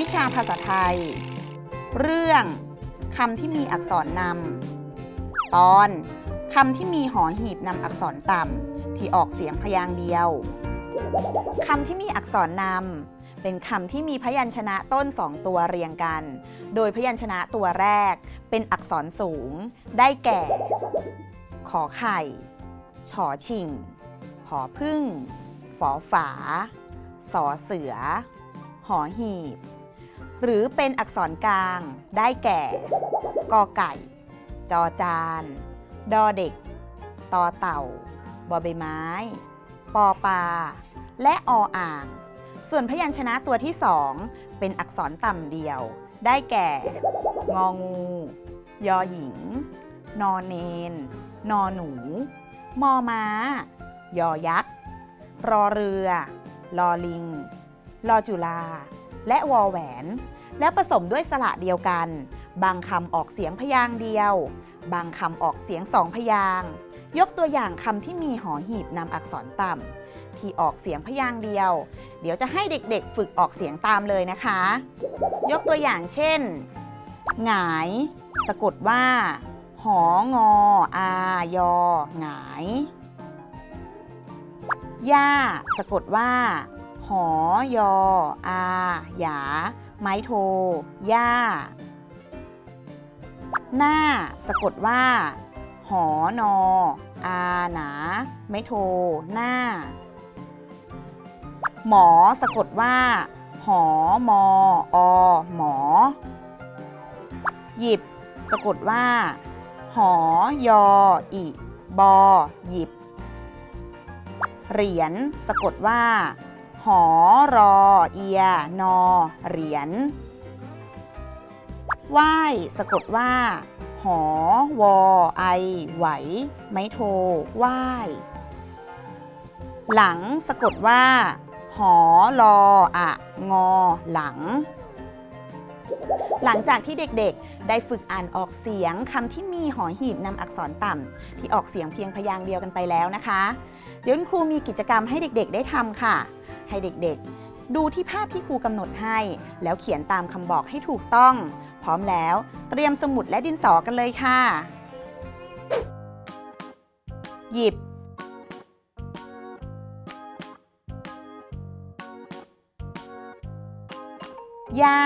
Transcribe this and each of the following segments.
วิชาภาษาไทย เรื่องคำที่มีอักษรนำตอนคำที่มีหอหีบนำอักษรต่ำที่ออกเสียงพยางค์เดียวคำที่มีอักษรนำเป็นคำที่มีพยัญชนะต้นสองตัวเรียงกัน โดยพยัญชนะตัวแรกเป็นอักษรสูง ได้แก่ ขอไข่ ฉอชิงผอพึ่ง ฝอฝา สอเสือ หอหีบ หรือเป็นอักษรกลางได้แก่กอไก่ จอจาน ดอเด็ก ตอเต่า บอใบไม้ ปอปลา และออ่าง ส่วนพยัญชนะตัวที่สองเป็นอักษรต่ำเดียว ได้แก่ งองู ยอหญิง นอเนน นอหนู มอม้า ยอยักษ์ รอเรือ ลอลิง ลอจุลา และวอแหวน แล้วผสมด้วยสระเดียวกัน บางคำออกเสียงพยางค์เดียว บางคำออกเสียงสองพยางค์ยกตัวอย่างคำที่มีหอหีบนำอักษรต่ำที่ออกเสียงพยางค์เดียว เดี๋ยวจะให้เด็กๆ ฝึกออกเสียงตามเลยนะคะ ยกตัวอย่างเช่น หงาย สะกดว่า หองออายอหงาย ย่า สะกดว่า หอยอ อา หยา ไม้โท ย่า หน้า สะกดว่า หอนอ อาหนา ไม้โท หน้า หมอ สะกดว่า หอมออหมอ หยิบ สะกดว่า หอยออิบอหยิบ เหรียญสะกดว่า หอรอ เอีย นอ เหรียญไหว้สะกดว่า หอ วอ ไอ ไหว ไม้โทไหว้หลังสะกดว่า หอรออะงอ หลัง หลังจากที่เด็กๆ ได้ฝึกอ่านออกเสียงคำที่มีหอหีบนำอักษรต่ำที่ออกเสียงเพียงพยางค์เดียวกันไปแล้วนะคะ เดี๋ยวคุณครูมีกิจกรรมให้เด็กๆ ได้ทำค่ะ ให้เด็กๆ ดูที่ภาพที่ครูกำหนดให้ แล้วเขียนตามคำบอกให้ถูกต้อง พร้อมแล้วเตรียมสมุดและดินสอกันเลยค่ะ หยิบย่า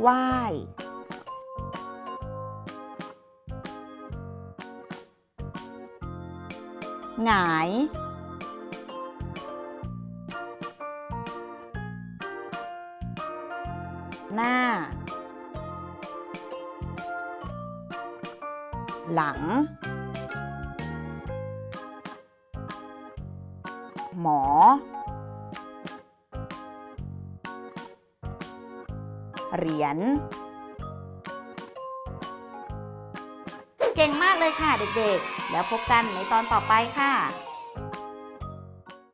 ไหว้ หงาย หน้า หลัง หมอ เหรียญ เก่งมากเลยค่ะเด็กๆ แล้วพบกันในตอนต่อไปค่ะ